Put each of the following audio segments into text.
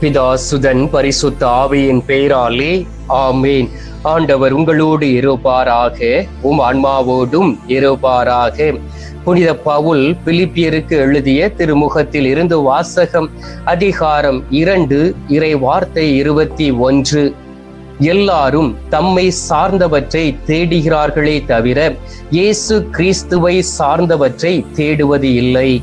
பிதா சுதன் பரிசுத்த ஆவியின் பெயராலே ஆமேன். ஆண்டவர் உங்களோடு இருப்பாராக உம் ஆன்மாவோடும் இருப்பாராக. புனித பவுல் பிலிப்பியருக்கு எழுதிய திருமுகத்தில் இருந்து வாசகம் அதிகாரம் இரண்டு இறை வார்த்தை இருபத்தி ஒன்று. எல்லாரும் தம்மை சார்ந்தவற்றை தேடுகிறார்களே தவிர இயேசு கிறிஸ்துவை சார்ந்தவற்றை தேடுவது இல்லை.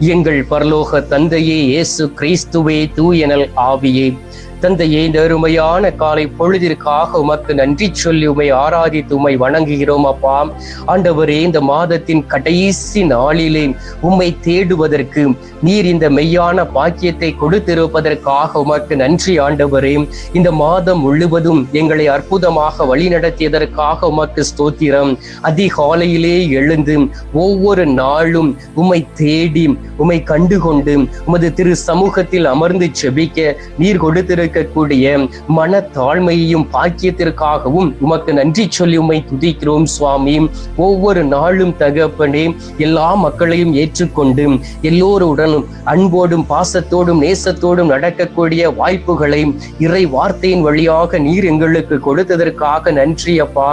எங்கள் பரலோக தந்தையே இயேசு கிறிஸ்துவே தூயனல் ஆவியே. தந்தையே இந்த அருமையான காலை பொழுதிற்காக உமக்கு நன்றி சொல்லி உமை ஆராதித்து உமை வணங்குகிறோம் அப்பா. ஆண்டவரே இந்த மாதத்தின் கடைசி நாளிலே உம்மை தேடுவதற்கு நீர் இந்த மெய்யான பாக்கியத்தை கொடுத்திருப்பதற்காக உமக்கு நன்றி ஆண்டவரே. இந்த மாதம் முழுவதும் எங்களை அற்புதமாக வழிநடத்தியதற்காக உமக்கு ஸ்தோத்திரம். அதிகாலையிலே எழுந்து ஒவ்வொரு நாளும் உம்மை தேடி உம்மை கண்டுகொண்டு உமது திரு சமூகத்தில் அமர்ந்து செபிக்க நீர் கொடுத்திருக்கக்கூடிய மன தாழ்மையையும் பாக்கியத்திற்காகவும் உமக்கு நன்றி சொல்லி உமை துதிக்கிறோம் சுவாமி. ஒவ்வொரு நாளும் தகப்பனே எல்லா மக்களையும் ஏற்றுக்கொண்டு எல்லோருடனும் அன்போடும் பாசத்தோடும் நேசத்தோடும் நடக்கக்கூடிய வாய்ப்புகளை இறை வார்த்தையின் வழியாக நீர் எங்களுக்கு கொடுத்ததற்காக நன்றி அப்பா.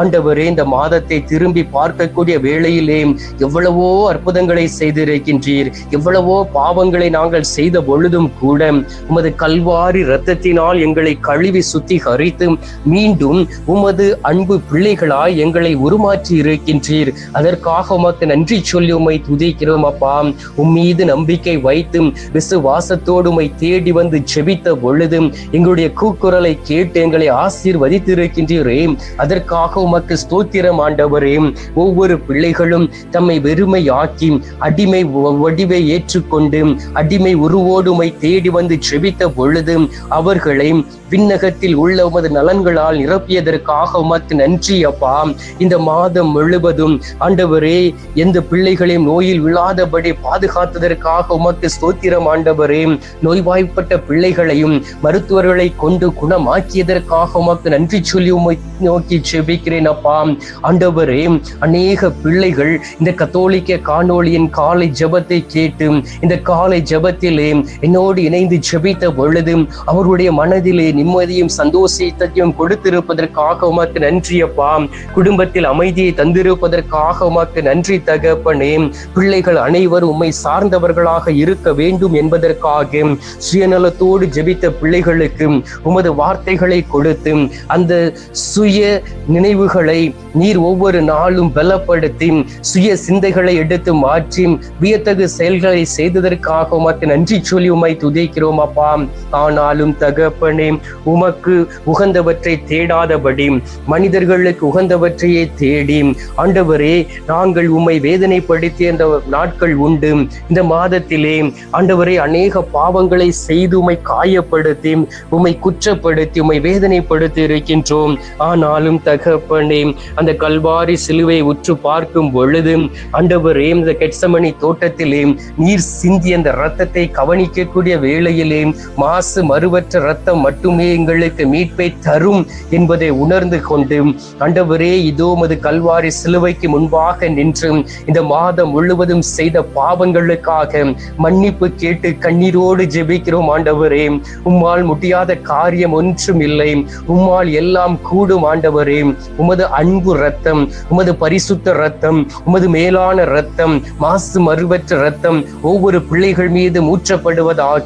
ஆண்டவரே இந்த மாதத்தை திரும்பி பார்க்கக்கூடிய வேளையிலே எவ்வளவோ அற்புதங்களை செய்திருக்கின்றீர். எவ்வளவோ பாவங்களை நாங்கள் செய்த பொழுதும் கூட உமது கல்வாரி இரத்தத்தினால் எங்களை கழுவி சுத்திகரித்து மீண்டும் உமது அன்பு பிள்ளைகளாய் எங்களை உருமாற்றி இருக்கின்றீர். அதற்காக உமக்கு நன்றி சொல்லி உம்மை துதிக்கிறோம் அப்பா. உம் மீது நம்பிக்கை வைத்து விசுவாசத்தோடு உம்மை தேடி வந்து ஜெபித்த பொழுது எங்களுடைய கூக்குரலை கேட்டு எங்களை ஆசீர்வதித்திருக்கின்றீரே. அதற்காக உமக்கு ஸ்தோத்திரம் ஆண்டவரே. ஒவ்வொரு பிள்ளைகளும் தம்மை வெறுமையாக்கி அடிமை வ- பதிவை ஏற்றுக்கொண்டு அடிமை உருவோடுமை தேடி வந்து செபித்த பொழுது அவர்களை விண்ணகத்தில் உள்ள உமது நலன்களால் நிரப்பியதற்காக உமக்கு நன்றி அப்பா. இந்த மாதம் முழுவதும் ஆண்டவரே எந்த பிள்ளைகளையும் நோயில் விழாதபடி பாதுகாத்ததற்காக உமக்கு ஸ்தோத்திரம் ஆண்டவரே. நோய்வாய்ப்பட்ட பிள்ளைகளையும் மருத்துவர்களை கொண்டு குணமாக்கியதற்காக உமக்கு நன்றி சொல்லி உமை நோக்கி செபிக்கிறேன் அப்பா. ஆண்டவரே அநேக பிள்ளைகள் இந்த கத்தோலிக்க காணொளியின் காலை ஜபத்தை கேட்டு இந்த காலை ஜபத்திலே என்னோடு இணைந்து ஜபித்த பொழுது அவருடைய மனதிலே நிம்மதியும் சந்தோஷத்தையும் கொடுத்திருப்பதற்காக உமக்கு நன்றி அப்பா. குடும்பத்தில் அமைதியை தந்திருப்பதற்காக உமக்கு நன்றி தகப்பனே. பிள்ளைகள் அனைவரும் உம்மை சார்ந்தவர்களாக இருக்க வேண்டும் என்பதற்காக சுயநலத்தோடு ஜபித்த பிள்ளைகளுக்கு உமது வார்த்தைகளை கொடுத்து அந்த சுய நினைவுகளை நீர் ஒவ்வொரு நாளும் பலப்படுத்தி சுய சிந்தைகளை எடுத்து மாற்றி வியத்தகு செயல்களை செய்ததற்காக உமக்கு நன்றி சொல்லி உம்மை துதிக்கிறோம் அப்பா. ஆனாலும் தகப்பனே உமக்கு உகந்தவற்றை தேடாதபடி மனிதர்களுக்கு உகந்தவற்றையே தேடி ஆண்டவரே நாங்கள் உம்மை வேதனைப்படுத்திய இந்த நாட்கள் உண்டு. இந்த மாதத்திலே ஆண்டவரே அநேக பாவங்களை செய்து உம்மை காயப்படுத்தி உம்மை குற்றப்படுத்தி உம்மை வேதனைப்படுத்தி இருக்கின்றோம். ஆனாலும் தகப்பனே அந்த கல்வாரி சிலுவை உற்று பார்க்கும் பொழுது ஆண்டவரே இந்த கெட்சமணி தோட்டத்திலே நீர் சிந்திய அந்த ரத்தத்தை கவனிக்கக்கூடிய வேளையிலே மாசு மறுவற்ற ரத்தம் மட்டுமே எங்களுக்கு மீட்பை தரும் என்பதை உணர்ந்து கொண்டு ஆண்டவரே இதோ மது கல்வாரி சிலுவைக்கு முன்பாக நின்று இந்த மாதம் முழுவதும் செய்த பாவங்களுக்காக மன்னிப்பு கேட்டு கண்ணீரோடு ஜெபிக்கிறோம் ஆண்டவரே. உம்மால் முடியாத காரியம் ஒன்றும் இல்லை. உம்மால் எல்லாம் கூடும் ஆண்டவரே. உமது அன்பு ரத்தம் உமது பரிசுத்த ரத்தம் உமது மேலான ரத்தம் மாசு மறுவற்ற ரத்தம் ஒவ்வொரு பிள்ளைகள் மீது ஊற்றப்படுவதாக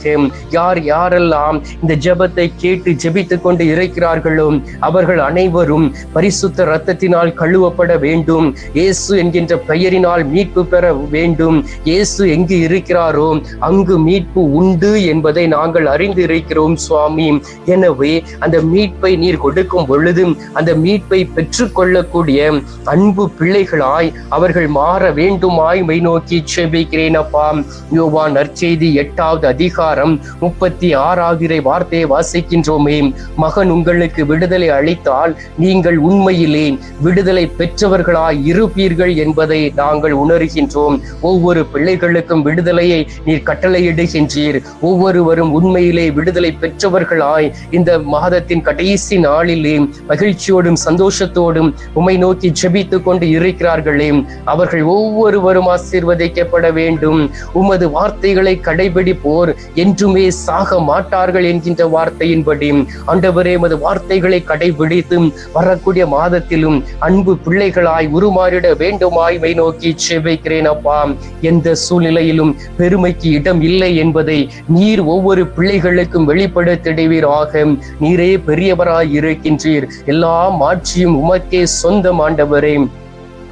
யார் யாரெல்லாம் இந்த ஜெபத்தை கேட்டு ஜெபித்துக் கொண்டு இருக்கிறார்களோ அவர்கள் அனைவரும் பரிசுத்த ரத்தத்தினால் கழுவப்பட வேண்டும். இயேசு என்கின்ற பெயரினால் மீட்பு பெற வேண்டும். இயேசு எங்கு இருக்கிறாரோ அங்கு மீட்பு உண்டு என்பதை நாங்கள் அறிந்து இருக்கிறோம் சுவாமி. எனவே அந்த மீட்பை நீர் கொடுக்கும் பொழுது அந்த மீட்பை பெற்றுக்கொள்ளக்கூடிய அன்பு பிள்ளைகளாய் அவர்கள் மாற வேண்டுமாய் மை நோக்கி செபிக்கிறேன் அப்பா யோவா நற்செய்தி எட்டாவது அதிகாரம் முப்பத்தி ஆறாவது வார்த்தையை வாசிக்கின்றோமே. மகன் உங்களுக்கு விடுதலை அளித்தால் நீங்கள் உண்மையிலே விடுதலை பெற்றவர்களாய் இருப்பீர்கள் என்பதை நாங்கள் உணர்கின்றோம். ஒவ்வொரு பிள்ளைகளுக்கும் விடுதலையை நீர் கட்டளையிடுகின்றீர். ஒவ்வொருவரும் உண்மையிலே விடுதலை பெற்றவர்களாய் இந்த மாதத்தின் கடைசி நாளிலே மகிழ்ச்சியோடும் சந்தோஷத்தோடும் உமை நோக்கி ஜெபித்துக் கொண்டு இருக்கிறார்களே. அவர்கள் ஒவ்வொருவரும் ஆசீர்வதிக்கப்பட வேண்டும். உமது வார்த்தைகளை கடைபிடிப்போர் என்றுமே சாக மாட்டார்கள் என்கின்ற வார்த்தையின்படி. ஆண்டவரே உமது வார்த்தைகளை கடைபிடித்து வரக்கூடிய மாதத்திலும் அன்பு பிள்ளைகளாய் உருமாறிட வேண்டுமாய் மை நோக்கி செவைக்கிறேன் அப்பா. எந்த சூழ்நிலையிலும் பெருமைக்கு இடம் இல்லை என்பதை நீர் ஒவ்வொரு பிள்ளைகளுக்கும் வெளிப்படுத்திடுவீராக. நீரே பெரியவராய் இருக்கின்றீர். எல்லா மாட்சியும் உமக்கே சொந்தம் ஆண்டவரே.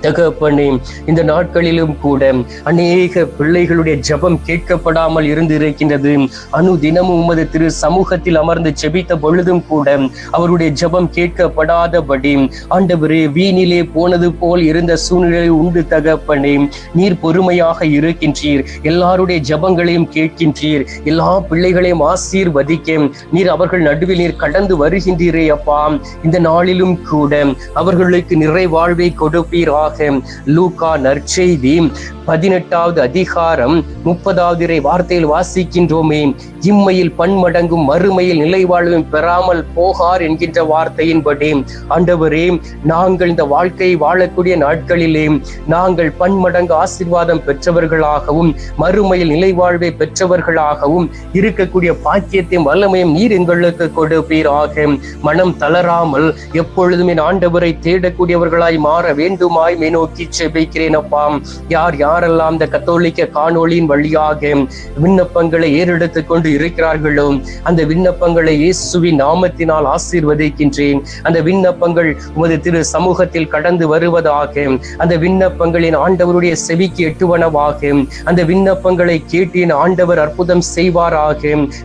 தகப்பனே இந்த நாட்களிலும் கூட அநேக பிள்ளைகளுடைய ஜெபம் கேட்கப்படாமல் இருந்து இருக்கின்றது அணு தினமும் உமது திரு சமூகத்தில் அமர்ந்து செபித்த பொழுதும் கூட அவருடைய ஜெபம் கேட்கப்படாதபடி ஆண்டவரே வீணிலே போனது போல் இருந்த சூழ்நிலை உண்டு தகப்பனே நீர் பொறுமையாக இருக்கின்றீர். எல்லாருடைய ஜெபங்களையும் கேட்கின்றீர். எல்லா பிள்ளைகளையும் ஆசீர்வதிக்க நீர் அவர்கள் நடுவில் நீர் கடந்து வருகின்றீரே அப்பா. இந்த நாளிலும் கூட அவர்களுக்கு நிறைவாழ்வை கொடுப்பீராக. லூகா நற்செய்தி பதினெட்டாவது அதிகாரம் முப்பதாவது இறை வார்த்தையில் வாசிக்கின்றோமே. இம்மையில் பன்மடங்கும் மறுமையில் நிலைவாழ்வும் பெறாமல் போகார் என்கின்ற வார்த்தையின்படி. ஆண்டவரே நாங்கள் இந்த வாழ்க்கையை வாழக்கூடிய நாட்களிலே நாங்கள் பன்மடங்கு ஆசீர்வாதம் பெற்றவர்களாகவும் மறுமையில் நிலைவாழ்வை பெற்றவர்களாகவும் இருக்கக்கூடிய பாக்கியத்தையும் வல்லமையும் நீர் எங்களுக்கு கொடுப்பீராக. மனம் தளராமல் எப்பொழுதுமே ஆண்டவரை தேடக்கூடியவர்களாய் மாற வேண்டுமாய் மே நோக்கி செபிக்கிறேன் யார் யார் யாரெல்லாம் இந்த கத்தோலிக்க காணொளியின் வழியாக விண்ணப்பங்களை ஏறெடுத்து கொண்டு இருக்கிறார்களோ அந்த விண்ணப்பங்களை இயேசுவின் நாமத்தினால் ஆசீர்வதிக்கின்றேன். அந்த விண்ணப்பங்கள் உமது திரு சமூகத்தில் கடந்து வருவதாக அந்த விண்ணப்பங்களின் ஆண்டவருடைய செவிக்கு எட்டுவனவாக அந்த விண்ணப்பங்களை கேட்டு என் ஆண்டவர் அற்புதம் செய்வாராக.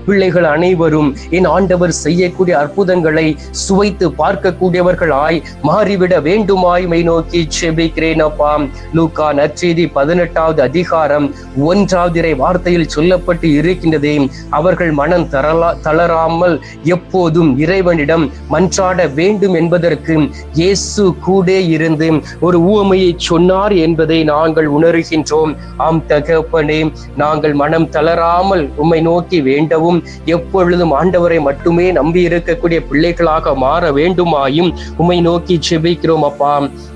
பிள்ளைகள் அனைவரும் என் ஆண்டவர் செய்யக்கூடிய அற்புதங்களை சுவைத்து பார்க்கக்கூடியவர்களாய் மாறிவிட வேண்டுமாய் மை நோக்கி செபிக்கிறேன் அப்பா. லூக்கா நற்செய்தி பதினெட்டாவது அதிகாரம் ஒன்றாவது இறை வார்த்தையில் சொல்லப்பட்டு இருக்கின்றதே. அவர்கள் மனம் தரலா தளராமல் எப்போதும் இறைவனிடம் மன்றாட வேண்டும் என்பதற்கு இயேசு கூட இருந்து ஒரு ஊமையை சொன்னார் என்பதை நாங்கள் உணர்கின்றோம். ஆம் தகப்பனே நாங்கள் மனம் தளராமல் உம்மை நோக்கி வேண்டவும் எப்பொழுதும் ஆண்டவரை மட்டுமே நம்பி இருக்கக்கூடிய பிள்ளைகளாக மாற வேண்டுமாயும் உம்மை நோக்கி செபிக்கிறோம் அப்பா.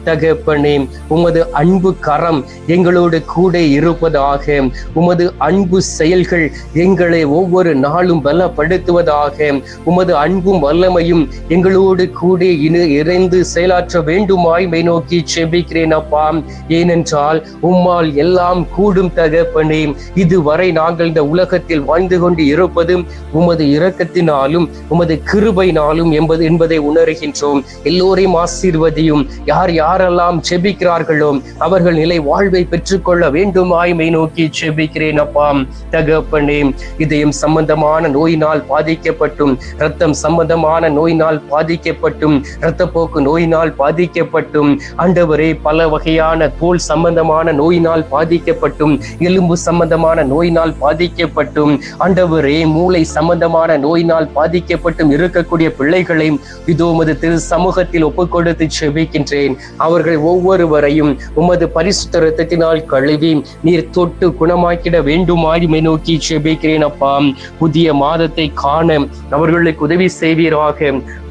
தகப்பனே உமது அன்பு கரம் எங்களோடு எங்களோடு கூட இருப்பதாக உமது அன்பு செயல்கள் எங்களை ஒவ்வொரு நாளும் பலப்படுத்துவதாக உமது அன்பும் வல்லமையும் எங்களோடு கூட இனு இறைந்து செயலாற்ற வேண்டுமாய் மை நோக்கி செபிக்கிறேன் அப்பா. ஏனென்றால் உம்மால் எல்லாம் கூடும் தகப்பனே. இதுவரை நாங்கள் இந்த உலகத்தில் வாழ்ந்து கொண்டு இருப்பது உமது இரக்கத்தினாலும் உமது கிருபைனாலும் என்பது என்பதை உணர்கின்றோம். எல்லோரையும் ஆசீர்வதியும். யார் யாரெல்லாம் செபிக்கிறார்களோ அவர்கள் நிலை வாழ்வை பெற்றுக் கொள்ள வேண்டுமாய் மை நோக்கி செபிக்கிறேன் அப்பாம் தகப்பனே இதயம் சம்பந்தமான நோயினால் பாதிக்கப்பட்டும் ரத்தம் சம்பந்தமான நோயினால் பாதிக்கப்பட்டும் இரத்தப்போக்கு நோயினால் பாதிக்கப்பட்டும் ஆண்டவரே பல வகையான தோல் சம்பந்தமான நோயினால் பாதிக்கப்பட்டும் எலும்பு சம்பந்தமான நோயினால் பாதிக்கப்பட்டும் ஆண்டவரே மூளை சம்பந்தமான நோயினால் பாதிக்கப்பட்டும் இருக்கக்கூடிய பிள்ளைகளை இதோ உமது திரு சமூகத்தில் ஒப்புக்கொடுத்து செபிக்கின்றேன். அவர்கள் ஒவ்வொருவரையும் உமது பரிசுத்த ரத்தத்தினால் கழுவி நீர் தொட்டு குணமாக்கிட வேண்டுமாயுமை நோக்கி செபிக்கிறேன் அப்பா. புதிய மாதத்தை காண அவர்களுக்கு உதவி செய்வீராக.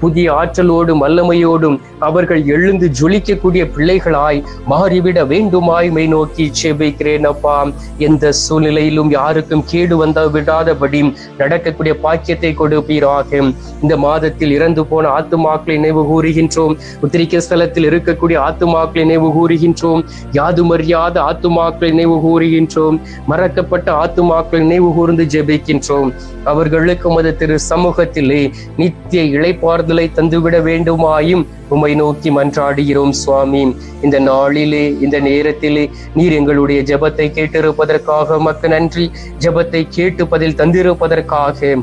புதிய ஆற்றலோடும் வல்லமையோடும் அவர்கள் எழுந்து ஜொலிக்கக்கூடிய பிள்ளைகளாய் மாறிவிட வேண்டுமாய்மை நோக்கி செபிக்கிறேன் அப்பா. எந்த சூழ்நிலையிலும் யாருக்கும் கேடு வந்த விடாதபடி நடக்கக்கூடிய பாக்கியத்தை கொடுப்பீராக. இந்த மாதத்தில் இறந்து போன ஆத்துமாக்களை நினைவு கூறுகின்றோம். உத்திரிக்க ஸ்தலத்தில் இருக்கக்கூடிய ஆத்துமாக்களை நினைவு கூறுகின்றோம். யாதுமறியாத ஆத்துமாக்களை நினைவு கூறுகின்றோம். மறக்கப்பட்ட ஆத்துமாக்களை நினைவு கூர்ந்து ஜெபிக்கின்றோம். அவர்களுக்கு உமது திரு சமூகத்திலே நித்திய இழைப்பார்தலை தந்துவிட வேண்டுமாயும் உம்மை நோக்கி மன்றாடுகிறோம் சுவாமி. இந்த நாளிலே இந்த நேரத்திலே நீர் எங்களுடைய ஜபத்தை கேட்டிருப்பதற்காக உமக்கு நன்றி. ஜபத்தை கேட்டு பதில் தந்திருப்பதற்காக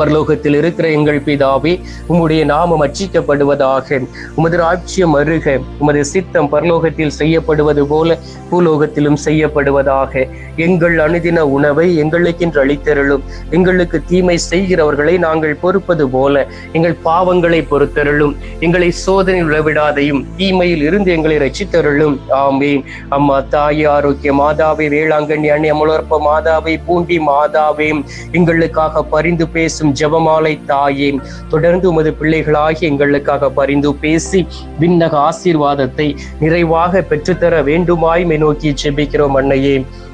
பரலோகத்தில் இருக்கிற எங்கள் பிதாவே உம்முடைய நாமம் அச்சிக்கப்படுவதாக. உமது ராட்சியம் அருக உமது சித்தம் பரலோகத்தில் செய்யப்படுவது போல பூலோகத்திலும் செய்யப்படுவதாக. எங்கள் அனுதின உணவை எங்களுக்கென்று அளித்தருளும். எங்களுக்கு தீமை செய்கிறவர்களை நாங்கள் பொறுப்பது போல எங்கள் பாவங்களை பொறுத்தருளும். எங்களை சோதனை விழவிடாதையும் தீமையில் இருந்து எங்களை ரசித்தருளும் ஆமேன். அம்மா தாய் ஆரோக்கிய மாதாவை வேளாங்கண்ணி அண்ணி அமலோற்ப மாதாவை பூண்டி மாதாவே எங்களுக்காக பரிந்து பேசும் ஜெபமாலை தாயே தொடர்ந்து உமது பிள்ளைகளாகி எங்களுக்காக பரிந்து பேசி விண்ணக ஆசீர்வாதத்தை நிறைவாக பெற்றுத்தர வேண்டுமாய் மை நோக்கி செபிக்கிறோம் அன்னையே.